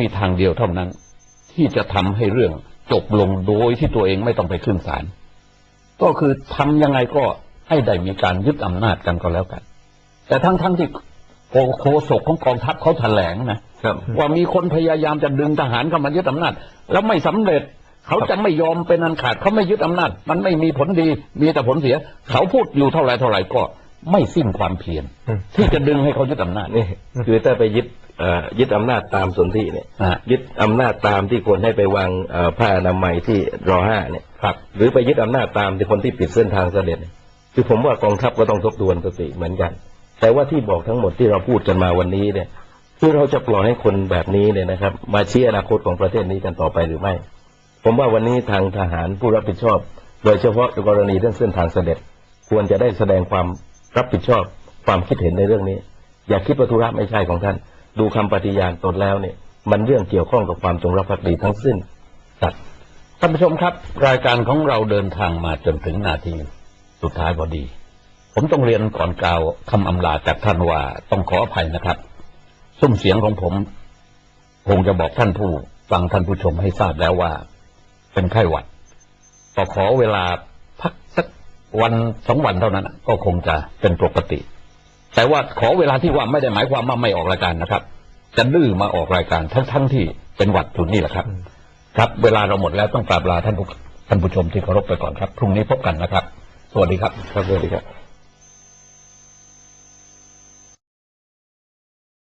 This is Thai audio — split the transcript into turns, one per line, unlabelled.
มีทางเดียวเท่านั้น ที่จะทำให้เรื่องจบลงโดยที่ตัวเองไม่ต้องไปขึ้นศาลก็คือทำยังไงก็ให้ได้มีการยึดอำนาจกันก็แล้วกัน แต่ทั้งทั้งๆที่โฆโฆษกของกองทัพเขาแถลงนะครับว่ามีคนพยายามจะดึงทหารเข้ามายึดอำนาจ แล้วไม่สำเร็จเขาจะไม่ยอมเป็นอันขาดเขาไม่ยึดอำนาจ มันไม่มีผลดี มีแต่ผลเสีย เขาพูดอยู่เท่าไหรเท่าไหร่ก็ไม่สิ้นความเพียร
อืม
ที่จะดึงให้เขายึดอำนาจ
นี่คือถ้าไปยึดเอ่อ ยึดอำนาจตามสนธิเนี่ย
อ่า
ยึดอำนาจตามที่คนให้ไปวางเอ่อผ้าอนามัยที่รอห้าเนี่ย
ครับ
หรือไปยึดอำนาจตามที่คนที่ปิดเส้นทางเสด็จเนี่ยคือผมว่ากองทัพก็ต้องทบทวนสติเหมือนกัน แต่ว่าที่บอกทั้งหมดที่เราพูดกันมาวันนี้เนี่ยคือเราจะปล่อยให้คนแบบนี้เนี่ยนะครับ มาชี้อนาคตของประเทศนี้กันต่อไปหรือไม่ ผมว่าวันนี้ทางทหารผู้รับผิดชอบ โดยเฉพาะกรณีเรื่องเส้นทางเสด็จ ควรจะได้แสดงความรับผิดชอบความคิดเห็นในเรื่องนี้ อย่าคิดว่าธุระไม่ใช่ของท่าน ดูคำปฏิญาณตนแล้วเนี่ย มันเรื่องเกี่ยวข้องกับความจงรักภักดีทั้งสิ้น
ครับท่านผู้ชมครับ รายการของเราเดินทางมาจนถึงนาทีสุดท้ายพอดี ผมต้องเรียนก่อนกล่าวคำอำลาจากท่านว่าต้องขออภัยนะครับซุ้มเสียงของผมคงจะบอกท่านผู้ฟังท่านผู้ชมให้ทราบแล้วว่า เป็นไข้หวัดก็ขอเวลาพักสักวันสองวันเท่านั้นก็คงจะเป็นปกติ แต่ว่าขอเวลาที่ว่าไม่ได้หมายความว่าไม่ออกรายการนะครับ จะดื้อมาออกรายการทั้งทั้งๆที่เป็นหวัดอยู่นี่แหละครับ ครับ เวลาเราหมดแล้วต้องกราบลาท่านผู้ท่านผู้ชมที่เคารพไปก่อนครับ พรุ่งนี้พบกันนะครับ สวัสดีครับ
ครับสวัสดีครับ